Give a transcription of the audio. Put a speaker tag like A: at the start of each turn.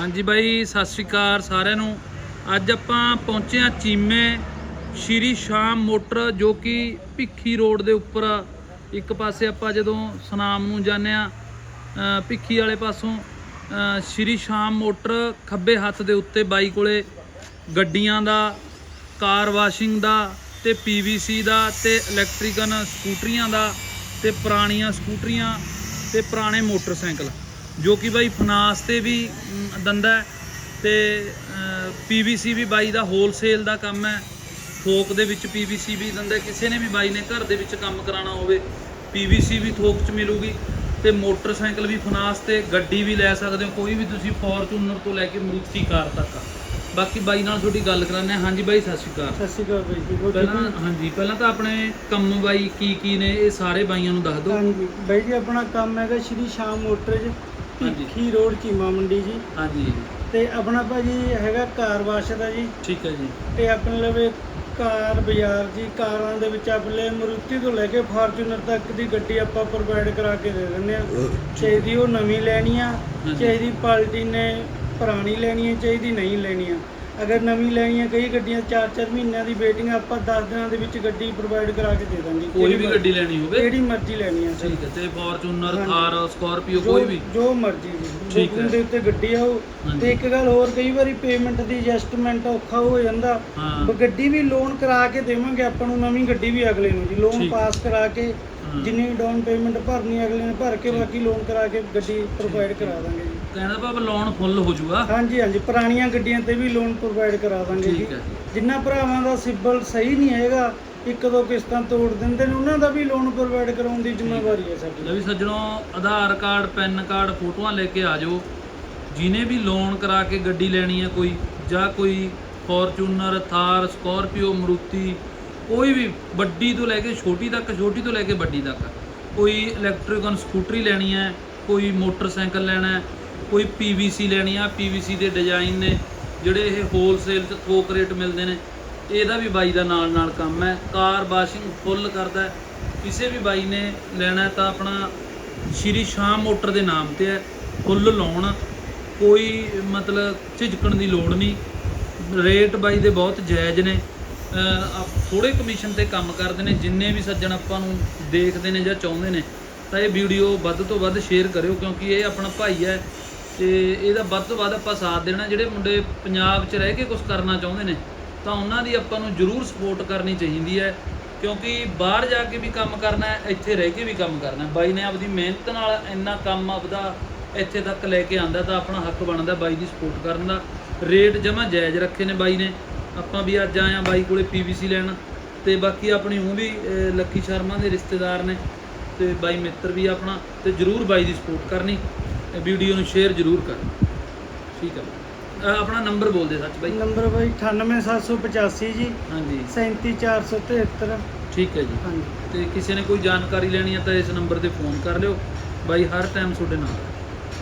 A: ਹਾਂਜੀ ਬਾਈ, ਸਤਿ ਸ਼੍ਰੀ ਅਕਾਲ ਸਾਰਿਆਂ ਨੂੰ। ਅੱਜ ਆਪਾਂ ਪਹੁੰਚੇ ਹਾਂ ਚੀਮੇ ਸ਼੍ਰੀ ਸ਼ਾਮ ਮੋਟਰ, ਜੋ ਕਿ ਭਿੱਖੀ ਰੋਡ ਦੇ ਉੱਪਰ ਇੱਕ ਪਾਸੇ ਆਪਾਂ ਜਦੋਂ ਸੁਨਾਮ ਨੂੰ ਜਾਂਦੇ ਆ ਭਿੱਖੀ ਵਾਲੇ ਪਾਸੋਂ ਸ਼੍ਰੀ ਸ਼ਾਮ ਮੋਟਰ ਖੱਬੇ ਹੱਥ ਦੇ ਉੱਤੇ ਬਾਈ ਕੋਲੇ ਗੱਡੀਆਂ ਦਾ, ਕਾਰ ਵਾਸ਼ਿੰਗ ਦਾ ਤੇ ਪੀਵੀਸੀ ਦਾ ਤੇ ਇਲੈਕਟ੍ਰੀਕਨ ਸਕੂਟਰੀਆਂ ਦਾ ਤੇ ਪੁਰਾਣੀਆਂ ਸਕੂਟਰੀਆਂ ਤੇ ਪੁਰਾਣੇ ਮੋਟਰਸਾਈਕਲ। ਜੋ ਕਿ ਬਾਈ ਫਨਾਸ ਤੇ ਵੀ ਦਿੰਦਾ ਤੇ ਪੀਵੀਸੀ ਵੀ ਬਾਈ ਦਾ ਹੋਲਸੇਲ ਦਾ ਕੰਮ ਹੈ। ਥੋਕ ਦੇ ਵਿੱਚ ਪੀਵੀਸੀ ਵੀ ਦਿੰਦਾ। ਕਿਸੇ ਨੇ ਵੀ ਬਾਈ ਨੇ ਘਰ ਦੇ ਵਿੱਚ ਕੰਮ ਕਰਾਉਣਾ ਹੋਵੇ ਪੀਵੀਸੀ ਵੀ ਥੋਕ 'ਚ ਮਿਲੂਗੀ ਤੇ ਮੋਟਰਸਾਈਕਲ ਵੀ ਫਨਾਸ ਤੇ ਗੱਡੀ ਵੀ ਲੈ ਸਕਦੇ ਹੋ। ਕੋਈ ਵੀ ਤੁਸੀਂ ਫੋਰਚੂਨਰ ਤੋਂ ਲੈ ਕੇ ਮਰੂਤੀ ਕਾਰ ਤੱਕ ਬਾਕੀ ਬਾਈ ਨਾਲ ਤੁਹਾਡੀ ਗੱਲ ਕਰਾਂਦੇ ਹਾਂ। ਹਾਂਜੀ ਬਾਈ ਸਤਿ ਸ਼੍ਰੀ ਅਕਾਲ।
B: ਸਤਿ ਸ਼੍ਰੀ ਅਕਾਲ ਬਾਈ ਜੀ
A: ਪਹਿਲਾਂ? ਹਾਂਜੀ ਪਹਿਲਾਂ ਤਾਂ ਆਪਣੇ ਕੰਮ ਬਾਈ ਕੀ ਕੀ ਨੇ ਇਹ ਸਾਰੇ ਬਾਈਆਂ ਨੂੰ ਦੱਸ ਦਿਓ।
B: ਹਾਂਜੀ ਬਾਈ ਜੀ ਆਪਣਾ ਕੰਮ ਹੈਗਾ ਸ਼੍ਰੀ ਸ਼ਾਮ ਮੋਟਰਜ।
A: ਹਾਂਜੀ।
B: ਭਿੱਖੀ ਰੋਡ ਚੀਮਾ ਮੰਡੀ ਜੀ।
A: ਹਾਂਜੀ।
B: ਤੇ ਆਪਣਾ ਭਾਜੀ ਹੈਗਾ ਕਾਰ ਵਾਸ਼ ਦਾ ਜੀ।
A: ਠੀਕ ਹੈ ਜੀ।
B: ਤੇ ਆਪਣੇ ਲਵੇ ਕਾਰ ਬਾਜ਼ਾਰ ਜੀ ਕਾਰਾਂ ਦੇ ਵਿੱਚ ਆਪਣੇ ਮਰੂਤੀ ਤੋਂ ਲੈ ਕੇ ਫਾਰਚੂਨਰ ਤੱਕ ਦੀ ਗੱਡੀ ਆਪਾਂ ਪ੍ਰੋਵਾਈਡ ਕਰਾ ਕੇ ਦੇ ਦਿੰਦੇ ਆ ਚਾਹੀਦੀ ਉਹ ਨਵੀਂ ਲੈਣੀ ਆ
A: ਹਾਂਜੀ।
B: ਚਾਹੀਦੀ ਪਾਲਟੀ ਨੇ ਪੁਰਾਣੀ ਲੈਣੀ ਹੈ ਚਾਹੀਦੀ ਨਹੀਂ ਲੈਣੀ ਆ। ਅਗਰ ਨਵੀਂ ਲੈਣੀ ਹੈ ਕਈ ਗੱਡੀਆਂ 4-4 ਮਹੀਨਿਆਂ ਦੀ ਵੇਟਿੰਗ ਆਪਾਂ 10 ਦਿਨਾਂ ਦੇ ਵਿੱਚ ਗੱਡੀ ਪ੍ਰੋਵਾਈਡ ਕਰਾ ਕੇ ਦੇ ਦਾਂਗੇ
A: ਕੋਈ ਵੀ ਗੱਡੀ ਲੈਣੀ ਹੋਵੇ
B: ਜਿਹੜੀ ਮਰਜ਼ੀ ਲੈਣੀ ਆ ਸਰ
A: ਠੀਕ ਹੈ ਤੇ ਫੋਰਚੂਨਰ
B: ਹਾਂਜੀ।
A: ਥਾਰ ਸਕਾਰਪੀਓ ਕੋਈ ਵੀ
B: ਜੋ ਮਰਜ਼ੀ ਜੀ
A: ਠੀਕ ਹੈ।
B: ਦੇ ਉੱਤੇ ਗੱਡੀ ਆ ਉਹ
A: ਹਾਂਜੀ।
B: ਤੇ ਇੱਕ ਗੱਲ ਹੋਰ ਕਈ ਵਾਰੀ ਪੇਮੈਂਟ ਦੀ ਐਡਜਸਟਮੈਂਟ ਔਖਾ ਹੋ ਜਾਂਦਾ
A: ਹਾਂ
B: ਬ- ਗੱਡੀ ਵੀ ਲੋਨ ਕਰਾ ਕੇ ਦੇਵਾਂਗੇ ਆਪਾਂ ਨੂੰ ਨਵੀਂ ਗੱਡੀ ਵੀ ਅਗਲੇ ਨੂੰ ਜੀ ਲੋਨ
A: ਠੀਕ।
B: ਪਾਸ ਕਰਾ ਕੇ
A: ਹਾਂ।
B: ਜਿੰਨੀ ਡਾਊਨ ਪੇਮੈਂਟ ਭਰਨੀ ਅਗਲੇ ਨੇ ਭਰ ਕੇ
A: ਠੀਕ।
B: ਬਾਕੀ ਲੋਨ ਕਰਾ ਕੇ ਗੱਡੀ ਪ੍ਰੋਵਾਈਡ ਕਰਾ ਦਾਂਗੇ
A: ਕਹਿੰਦਾ ਭਾਵ ਲੋਨ ਫੁੱਲ ਹੋ ਜਾਊਗਾ
B: ਹਾਂਜੀ ਹਾਂਜੀ ਪੁਰਾਣੀਆਂ ਗੱਡੀਆਂ ਤੇ ਵੀ ਲੋਨ ਪ੍ਰੋਵਾਈਡ ਕਰਾ ਦਾਂਗੇ ਜੀ।
A: ਠੀਕ ਹੈ।
B: ਜਿੰਨਾ ਭਰਾਵਾਂ ਦਾ ਸਿਬਲ ਸਹੀ ਨਹੀਂ ਹੈਗਾ ਇੱਕ ਦੋ ਕਿਸ਼ਤਾਂ ਤੋੜ ਦਿੰਦੇ ਨੇ ਉਹਨਾਂ ਦਾ ਵੀ ਲੋਨ ਪ੍ਰੋਵਾਈਡ ਕਰਾਉਣ ਦੀ ਜ਼ਿੰਮੇਵਾਰੀ ਹੈ
A: ਲੈ
B: ਸਾਡੀ
A: ਵੀ ਸੱਜਣੋ ਆਧਾਰ ਕਾਰਡ ਪੈਨ ਕਾਰਡ ਫੋਟੋਆਂ ਲੈ ਕੇ ਆ ਜਾਓ। ਜਿਨੇ ਵੀ ਲੋਨ ਕਰਾ ਕੇ ਗੱਡੀ ਲੈਣੀ ਹੈ ਕੋਈ ਜਾਂ ਕੋਈ ਫੋਰਚੂਨਰ ਥਾਰ ਸਕਾਰਪੀਓ ਮਰੂਤੀ ਕੋਈ ਵੀ ਵੱਡੀ ਤੋਂ ਲੈ ਕੇ ਛੋਟੀ ਤੱਕ ਛੋਟੀ ਤੋਂ ਲੈ ਕੇ ਵੱਡੀ ਤੱਕ ਕੋਈ ਇਲੈਕਟ੍ਰਿਕਨ ਸਕੂਟਰੀ ਲੈਣੀ ਹੈ ਕੋਈ ਮੋਟਰਸਾਈਕਲ ਲੈਣਾ ਹੈ ਕੋਈ ਪੀਵੀਸੀ ਲੈਣੀ ਆ ਪੀਵੀਸੀ ਦੇ ਡਿਜ਼ਾਈਨ ਨੇ, ਜਿਹੜੇ ਇਹ ਹੋਲਸੇਲ 'ਚ ਥੋਕ ਰੇਟ ਮਿਲਦੇ ਨੇ, ਇਹਦਾ ਵੀ ਬਾਈ ਦਾ ਨਾਲ ਨਾਲ ਕੰਮ ਹੈ। ਕਾਰ ਵਾਸ਼ਿੰਗ ਫੁੱਲ ਕਰਦਾ ਕਿਸੇ ਵੀ ਬਾਈ ਨੇ ਲੈਣਾ ਤਾਂ ਆਪਣਾ ਸ਼੍ਰੀ ਸ਼ਾਮ ਮੋਟਰ ਦੇ ਨਾਮ ਤੇ ਹੈ ਫੁੱਲ ਲਾਉਣ। ਕੋਈ ਮਤਲਬ ਝਿਜਕਣ ਦੀ ਲੋੜ ਨਹੀਂ। ਰੇਟ ਬਾਈ ਦੇ ਬਹੁਤ ਜਾਇਜ਼ ਨੇ। ਥੋੜੇ ਕਮਿਸ਼ਨ ਤੇ ਕੰਮ ਕਰਦੇ ਨੇ, ਜਿੰਨੇ ਵੀ ਸੱਜਣ ਆਪਾਂ ਨੂੰ ਦੇਖਦੇ ਨੇ ਜਾਂ ਚਾਹੁੰਦੇ ਨੇ, ਤਾਂ ਇਹ ਵੀਡੀਓ ਵੱਧ ਤੋਂ ਵੱਧ ਸ਼ੇਅਰ ਕਰਿਓ, ਕਿਉਂਕਿ ਇਹ ਆਪਣਾ ਭਾਈ ਹੈ। ਤੇ ਇਹਦਾ ਵੱਧ ਤੋਂ ਵੱਧ ਆਪਾਂ ਸਾਥ ਦੇਣਾ। ਜਿਹੜੇ ਮੁੰਡੇ ਪੰਜਾਬ 'ਚ ਰਹਿ ਕੇ ਕੁਝ ਕਰਨਾ ਚਾਹੁੰਦੇ ਨੇ, ਤਾਂ ਉਹਨਾਂ ਦੀ ਆਪਾਂ ਨੂੰ ਜ਼ਰੂਰ ਸਪੋਰਟ ਕਰਨੀ ਚਾਹੀਦੀ ਹੈ। ਕਿਉਂਕਿ ਬਾਹਰ ਜਾ ਕੇ ਵੀ ਕੰਮ ਕਰਨਾ ਹੈ, ਇੱਥੇ ਰਹਿ ਕੇ ਵੀ ਕੰਮ ਕਰਨਾ ਹੈ। ਬਾਈ ਨੇ ਆਪਦੀ ਮਿਹਨਤ ਨਾਲ ਇੰਨਾ ਕੰਮ ਆਪਦਾ ਇੱਥੇ ਤੱਕ ਲੈ ਕੇ ਆਂਦਾ ਤਾਂ ਆਪਣਾ ਹੱਕ ਬਣਦਾ ਬਾਈ ਦੀ ਸਪੋਰਟ ਕਰਨ ਦਾ। ਰੇਟ ਜਮਾ ਜਾਇਜ਼ ਰੱਖੇ ਨੇ ਬਾਈ ਨੇ। ਆਪਾਂ ਵੀ ਅੱਜ ਆਏ ਆ ਬਾਈ ਕੋਲੇ ਪੀਵੀਸੀ ਲੈਣ ਤੇ ਬਾਕੀ ਆਪਣੀ ਉਹ ਵੀ ਲੱਕੀ ਸ਼ਰਮਾ ਦੇ ਰਿਸ਼ਤੇਦਾਰ ਨੇ ਤੇ ਬਾਈ ਮਿੱਤਰ ਵੀ ਆਪਣਾ ਤੇ ਜਰੂਰ ਬਾਈ ਦੀ ਸਪੋਰਟ ਕਰਨੀ। ਵੀਡੀਓ ਨੂੰ ਸ਼ੇਅਰ ਜਰੂਰ ਕਰ। ਠੀਕ ਹੈ। ਅਹ, ਆਪਣਾ ਨੰਬਰ ਬੋਲ ਦੇ ਸੱਚ ਬਾਈ।
B: ਨੰਬਰ ਬਾਈ 98785 ਜੀ।
A: ਹਾਂਜੀ।
B: 37473
A: ਠੀਕ ਹੈ ਜੀ।
B: ਹਾਂਜੀ।
A: ਤੇ ਕਿਸੇ ਨੇ ਕੋਈ ਜਾਣਕਾਰੀ ਲੈਣੀ ਹੈ ਤਾਂ ਇਸ ਨੰਬਰ ਤੇ ਫੋਨ ਕਰ ਲਿਓ। ਬਾਈ ਹਰ ਟਾਈਮ ਤੁਹਾਡੇ ਨਾਲ। ਹੈ।